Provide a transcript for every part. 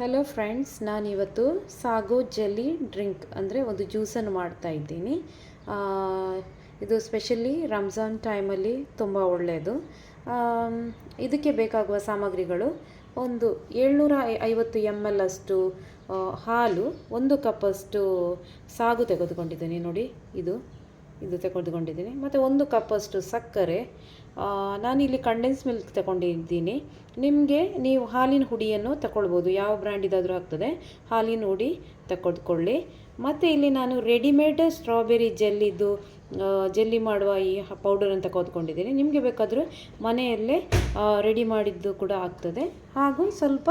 Hello friends ನಾನಿವತ್ತು sago jelly drink ಅಂದರೆ ಒಂದು ಜ್ಯೂಸನ್ನು ಮಾಡ್ತಾ ಇದ್ದೀನಿ. ಇದು ಸ್ಪೆಷಲಿ ರಂಜಾನ್ ಟೈಮಲ್ಲಿ ತುಂಬ ಒಳ್ಳೆಯದು. ಇದಕ್ಕೆ ಬೇಕಾಗುವ ಸಾಮಗ್ರಿಗಳು ಒಂದು ಏಳ್ನೂರ ಐವತ್ತು ಎಂ ಎಲ್ ಅಷ್ಟು ಹಾಲು, ಒಂದು ಕಪ್ಪಷ್ಟು ಸಾಗು ತೆಗೆದುಕೊಂಡಿದ್ದೀನಿ ನೋಡಿ, ಇದು ಇದು ತೆಗೆದುಕೊಂಡಿದ್ದೀನಿ. ಮತ್ತು ಒಂದು ಕಪ್ಪಷ್ಟು ಸಕ್ಕರೆ ನಾನಿಲ್ಲಿ ಕಂಡೆನ್ಸ್ ಮಿಲ್ಕ್ ತಗೊಂಡಿದ್ದೀನಿ. ನಿಮಗೆ ನೀವು ಹಾಲಿನ ಹುಡಿಯನ್ನು ತಗೊಳ್ಬೋದು ಯಾವ ಬ್ರ್ಯಾಂಡಿದಾದರೂ ಆಗ್ತದೆ. ಹಾಲಿನ ಹುಡಿ ತಗೊಳ್ಕೊಳ್ಳಿ ಮತ್ತು ಇಲ್ಲಿ ನಾನು ರೆಡಿಮೇಡ್ ಸ್ಟ್ರಾಬೆರಿ ಜೆಲ್ಲಿದ್ದು ಜೆಲ್ಲಿ ಮಾಡುವ ಈ ಪೌಡರನ್ನು ಕೋದ್ಕೊಂಡಿದ್ದೀನಿ ನಿಮಗೆ ಬೇಕಾದರೂ ಮನೆಯಲ್ಲೇ ರೆಡಿ ಮಾಡಿದ್ದು ಕೂಡ ಆಗ್ತದೆ. ಹಾಗೂ ಸ್ವಲ್ಪ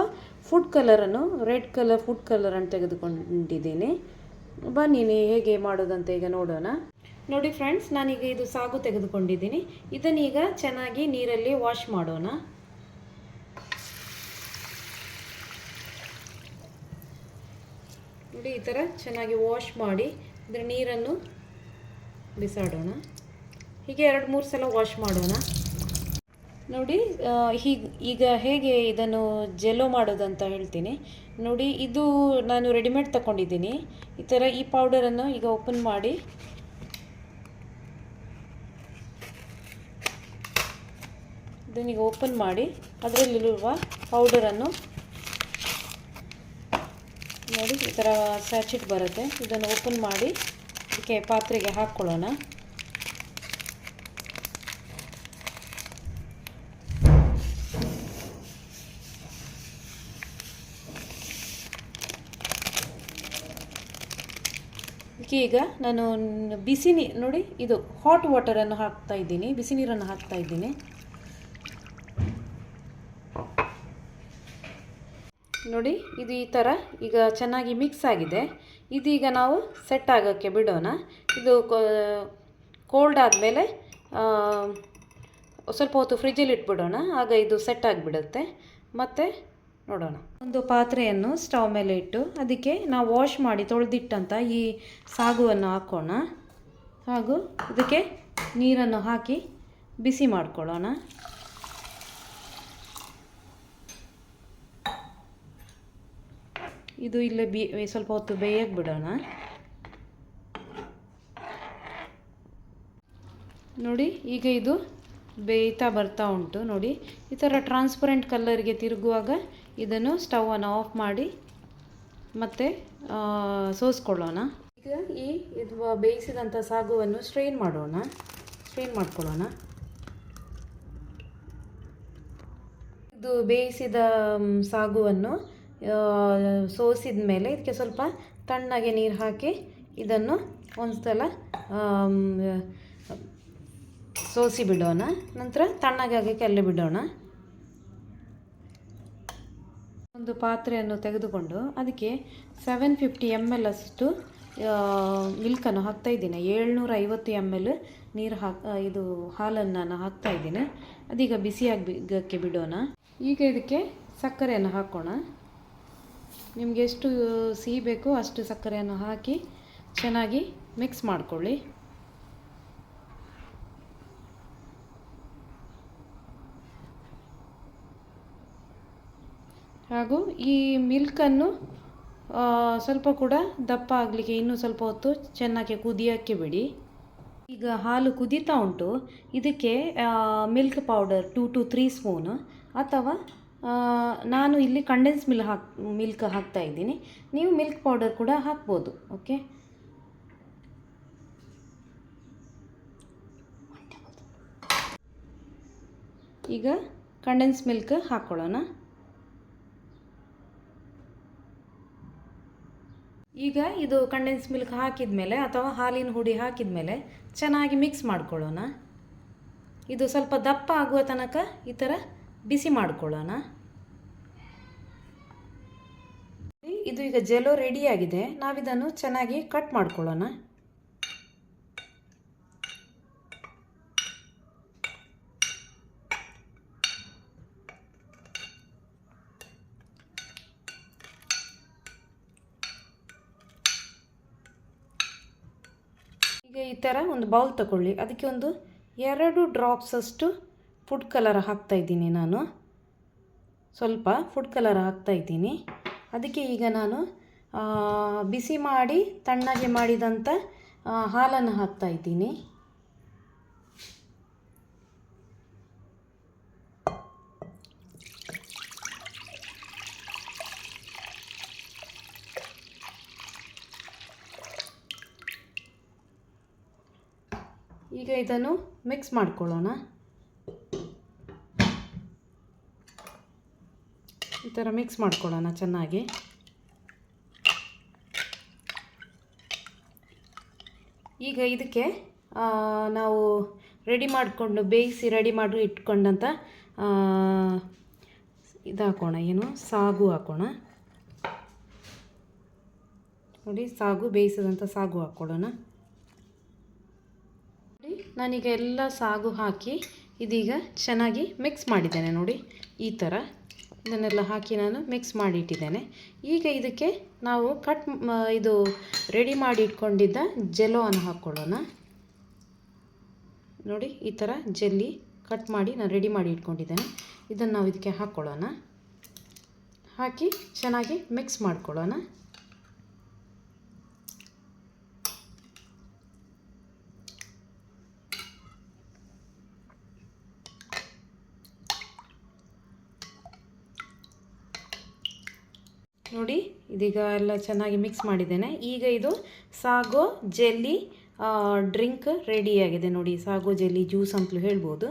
ಫುಡ್ ಕಲರನ್ನು ರೆಡ್ ಕಲರ್ ಫುಡ್ ಕಲರನ್ನು ತೆಗೆದುಕೊಂಡಿದ್ದೀನಿ. ಬನ್ನಿ ಹೇಗೆ ಮಾಡೋದಂತ ಈಗ ನೋಡೋಣ. ನೋಡಿ ಫ್ರೆಂಡ್ಸ್, ನಾನೀಗ ಇದು ಸಾಗು ತೆಗೆದುಕೊಂಡಿದ್ದೀನಿ. ಇದನ್ನೀಗ ಚೆನ್ನಾಗಿ ನೀರಲ್ಲಿ ವಾಶ್ ಮಾಡೋಣ. ನೋಡಿ, ಈ ಥರ ಚೆನ್ನಾಗಿ ವಾಶ್ ಮಾಡಿ ಇದರ ನೀರನ್ನು ಬಿಸಾಡೋಣ. ಹೀಗೆ ಎರಡು, ಮೂರು ಸಲ ವಾಶ್ ಮಾಡೋಣ. ನೋಡಿ ಹೀಗೆ, ಈಗ ಹೇಗೆ ಇದನ್ನು ಜೆಲ್ಲೋ ಮಾಡೋದಂತ ಹೇಳ್ತೀನಿ. ನೋಡಿ, ಇದು ನಾನು ರೆಡಿಮೇಡ್ ತಗೊಂಡಿದ್ದೀನಿ. ಈ ಥರ ಈ ಪೌಡರನ್ನು ಈಗ ಓಪನ್ ಮಾಡಿ ಇದನ್ನೀಗ ಓಪನ್ ಮಾಡಿ ಅದರಲ್ಲಿರುವ ಪೌಡರನ್ನು ನೋಡಿ, ಈ ಥರ ಸ್ಯಾಚಿಟ್ ಬರುತ್ತೆ. ಇದನ್ನು ಓಪನ್ ಮಾಡಿ ಇದಕ್ಕೆ ಪಾತ್ರೆಗೆ ಹಾಕ್ಕೊಳ್ಳೋಣ. ಈಗ ನಾನು ಬಿಸಿ ನೀ ನೋಡಿ, ಇದು ಹಾಟ್ ವಾಟರನ್ನು ಹಾಕ್ತಾ ಇದ್ದೀನಿ. ಬಿಸಿ ನೀರನ್ನು ಹಾಕ್ತಾ ಇದ್ದೀನಿ. ನೋಡಿ, ಇದು ಈ ಥರ ಈಗ ಚೆನ್ನಾಗಿ ಮಿಕ್ಸ್ ಆಗಿದೆ. ಇದೀಗ ನಾವು ಸೆಟ್ ಆಗೋಕ್ಕೆ ಬಿಡೋಣ. ಇದು ಕೋಲ್ಡ್ ಆದಮೇಲೆ ಸ್ವಲ್ಪ ಹೊತ್ತು ಫ್ರಿಜ್ಜಲ್ಲಿ ಇಟ್ಬಿಡೋಣ. ಆಗ ಇದು ಸೆಟ್ ಆಗಿಬಿಡುತ್ತೆ. ಮತ್ತು ನೋಡೋಣ. ಒಂದು ಪಾತ್ರೆಯನ್ನು ಸ್ಟವ್ ಮೇಲೆ ಇಟ್ಟು ಅದಕ್ಕೆ ನಾವು ವಾಶ್ ಮಾಡಿ ತೊಳೆದಿಟ್ಟಂಥ ಈ ಸಾಗುವನ್ನು ಹಾಕೋಣ. ಹಾಗೂ ಇದಕ್ಕೆ ನೀರನ್ನು ಹಾಕಿ ಬಿಸಿ ಮಾಡ್ಕೊಳ್ಳೋಣ. ಇದು ಇಲ್ಲೇ ಬಿ ಸ್ವಲ್ಪ ಹೊತ್ತು ಬೇಯಕ್ಕೆ ಬಿಡೋಣ. ನೋಡಿ, ಈಗ ಇದು ಬೇಯ್ತಾ ಬರ್ತಾ ಉಂಟು, ನೋಡಿ. ಈ ಥರ ಟ್ರಾನ್ಸ್ಪರೆಂಟ್ ಕಲರ್ಗೆ ತಿರುಗುವಾಗ ಇದನ್ನು ಸ್ಟವನ್ನು ಆಫ್ ಮಾಡಿ ಮತ್ತೆ ಸೋಸ್ಕೊಳ್ಳೋಣ. ಈಗ ಈ ಇದು ಬೇಯಿಸಿದಂಥ ಸಾಗುವನ್ನು ಸ್ಟ್ರೈನ್ ಮಾಡೋಣ. ಸ್ಟ್ರೈನ್ ಮಾಡ್ಕೊಳ್ಳೋಣ. ಇದು ಬೇಯಿಸಿದ ಸಾಗುವನ್ನು ಸೋಸಿದ ಮೇಲೆ ಇದಕ್ಕೆ ಸ್ವಲ್ಪ ತಣ್ಣಗೆ ನೀರು ಹಾಕಿ ಇದನ್ನು ಒಂದು ಸಲ ಸೋಸಿ ಬಿಡೋಣ. ನಂತರ ತಣ್ಣಗೆ ಹಾಕಿ ಅಲ್ಲೇ ಬಿಡೋಣ. ಒಂದು ಪಾತ್ರೆಯನ್ನು ತೆಗೆದುಕೊಂಡು ಅದಕ್ಕೆ ಸೆವೆನ್ ಫಿಫ್ಟಿ ಎಂ ಎಲ್ ಅಷ್ಟು ಮಿಲ್ಕನ್ನು ಹಾಕ್ತಾ ಇದ್ದೀನಿ. ಏಳ್ನೂರ ಐವತ್ತು ಎಂ ಎಲ್ ನೀರು ಹಾಕಿ ಇದು ಹಾಲನ್ನು ನಾನು ಹಾಕ್ತಾ ಇದ್ದೀನಿ. ಅದೀಗ ಬಿಸಿಯಾಗಿ ಬಿಡೋಣ. ಈಗ ಇದಕ್ಕೆ ಸಕ್ಕರೆಯನ್ನು ಹಾಕೋಣ. ನಿಮಗೆ ಎಷ್ಟು ಸಿಹಿ ಬೇಕೋ ಅಷ್ಟು ಸಕ್ಕರೆಯನ್ನು ಹಾಕಿ ಚೆನ್ನಾಗಿ ಮಿಕ್ಸ್ ಮಾಡಿಕೊಳ್ಳಿ. ಹಾಗೂ ಈ ಮಿಲ್ಕನ್ನು ಸ್ವಲ್ಪ ಕೂಡ ದಪ್ಪ ಆಗಲಿಕ್ಕೆ ಇನ್ನೂ ಸ್ವಲ್ಪ ಹೊತ್ತು ಚೆನ್ನಾಗಿ ಕುದಿಯೋಕ್ಕೆ ಬಿಡಿ. ಈಗ ಹಾಲು ಕುದೀತಾ ಉಂಟು. ಇದಕ್ಕೆ milk powder two to three spoon ಅಥವಾ ನಾನು ಇಲ್ಲಿ ಕಂಡೆನ್ಸ್ ಮಿಲ್ ಹಾಕ್ ಮಿಲ್ಕ್ ಹಾಕ್ತಾ ಇದ್ದೀನಿ. ನೀವು ಮಿಲ್ಕ್ ಪೌಡರ್ ಕೂಡ ಹಾಕ್ಬೋದು ಓಕೆ ಈಗ ಕಂಡೆನ್ಸ್ ಮಿಲ್ಕ್ ಹಾಕ್ಕೊಳ್ಳೋಣ ಈಗ ಇದು ಕಂಡೆನ್ಸ್ ಮಿಲ್ಕ್ ಹಾಕಿದ ಮೇಲೆ ಅಥವಾ ಹಾಲಿನ ಹುಡಿ ಹಾಕಿದ ಮೇಲೆ ಚೆನ್ನಾಗಿ ಮಿಕ್ಸ್ ಮಾಡ್ಕೊಳ್ಳೋಣ. ಇದು ಸ್ವಲ್ಪ ದಪ್ಪ ಆಗುವ ತನಕ ಈ ಥರ ಬಿಸಿ ಮಾಡ್ಕೊಳ್ಳೋಣ. ಇದು ಈಗ ಜೆಲೋ ರೆಡಿಯಾಗಿದೆ ನಾವಿದನ್ನು ಚೆನ್ನಾಗಿ ಕಟ್ ಮಾಡ್ಕೊಳ್ಳೋಣ. ಈಗ ಈ ಥರ ಒಂದು ಬೌಲ್ ತಗೊಳ್ಳಿ. ಅದಕ್ಕೆ ಒಂದು ಎರಡು ಡ್ರಾಪ್ಸ್ ಅಷ್ಟು ಫುಡ್ ಕಲರ್ ಹಾಕ್ತಾಯಿದ್ದೀನಿ ನಾನು. ಸ್ವಲ್ಪ ಫುಡ್ ಕಲರ್ ಹಾಕ್ತಾಯಿದ್ದೀನಿ ಅದಕ್ಕೆ ಈಗ ನಾನು ಬಿಸಿ ಮಾಡಿ, ತಣ್ಣಗೆ ಮಾಡಿದಂಥ ಹಾಲನ್ನು ಹಾಕ್ತಾಯಿದ್ದೀನಿ ಈಗ ಇದನ್ನು ಮಿಕ್ಸ್ ಮಾಡ್ಕೊಳ್ಳೋಣ. ಈ ಥರ ಮಿಕ್ಸ್ ಮಾಡ್ಕೊಳ್ಳೋಣ ಚೆನ್ನಾಗಿ. ಈಗ ಇದಕ್ಕೆ ನಾವು ರೆಡಿ ಮಾಡಿಕೊಂಡು, ಬೇಯಿಸಿ ರೆಡಿ ಮಾಡಿ ಇಟ್ಕೊಂಡಂಥ ಇದು ಹಾಕೋಣ ಏನು, ಸಾಗು ಹಾಕೋಣ. ನೋಡಿ, ಸಾಗು ಬೇಯಿಸಿದಂಥ ಸಾಗು ಹಾಕ್ಕೊಳ್ಳೋಣ. ನೋಡಿ, ನಾನೀಗ ಎಲ್ಲ ಸಾಗು ಹಾಕಿ ಇದೀಗ ಚೆನ್ನಾಗಿ ಮಿಕ್ಸ್ ಮಾಡಿದ್ದೇನೆ ನೋಡಿ, ಈ ಥರ. ಇದನ್ನೆಲ್ಲ ಹಾಕಿ ನಾನು ಮಿಕ್ಸ್ ಮಾಡಿ ಇಟ್ಟಿದ್ದೇನೆ ಈಗ ಇದಕ್ಕೆ ನಾವು ಕಟ್ ಇದು ರೆಡಿ ಮಾಡಿ ಇಟ್ಕೊಂಡಿದ್ದ ಜೆಲೋವನ್ನು ಹಾಕ್ಕೊಳ್ಳೋಣ. ನೋಡಿ, ಈ ಥರ ಜೆಲ್ಲಿ ಕಟ್ ಮಾಡಿ ನಾನು ರೆಡಿ ಮಾಡಿ ಇಟ್ಕೊಂಡಿದ್ದೇನೆ ಇದನ್ನು ನಾವು ಇದಕ್ಕೆ ಹಾಕ್ಕೊಳ್ಳೋಣ. ಹಾಕಿ ಚೆನ್ನಾಗಿ ಮಿಕ್ಸ್ ಮಾಡ್ಕೊಳ್ಳೋಣ. ನೋಡಿ, ಇದೀಗ ಎಲ್ಲ ಚೆನ್ನಾಗಿ ಮಿಕ್ಸ್ ಮಾಡಿದ್ದೇನೆ. ಈಗ ಇದು ಸಾಗೋ ಜೆಲ್ಲಿ ಡ್ರಿಂಕ್ ರೆಡಿಯಾಗಿದೆ ನೋಡಿ. ಸಾಗೋ ಜೆಲ್ಲಿ ಜ್ಯೂಸ್ ಅಂತಲೂ ಹೇಳ್ಬೋದು.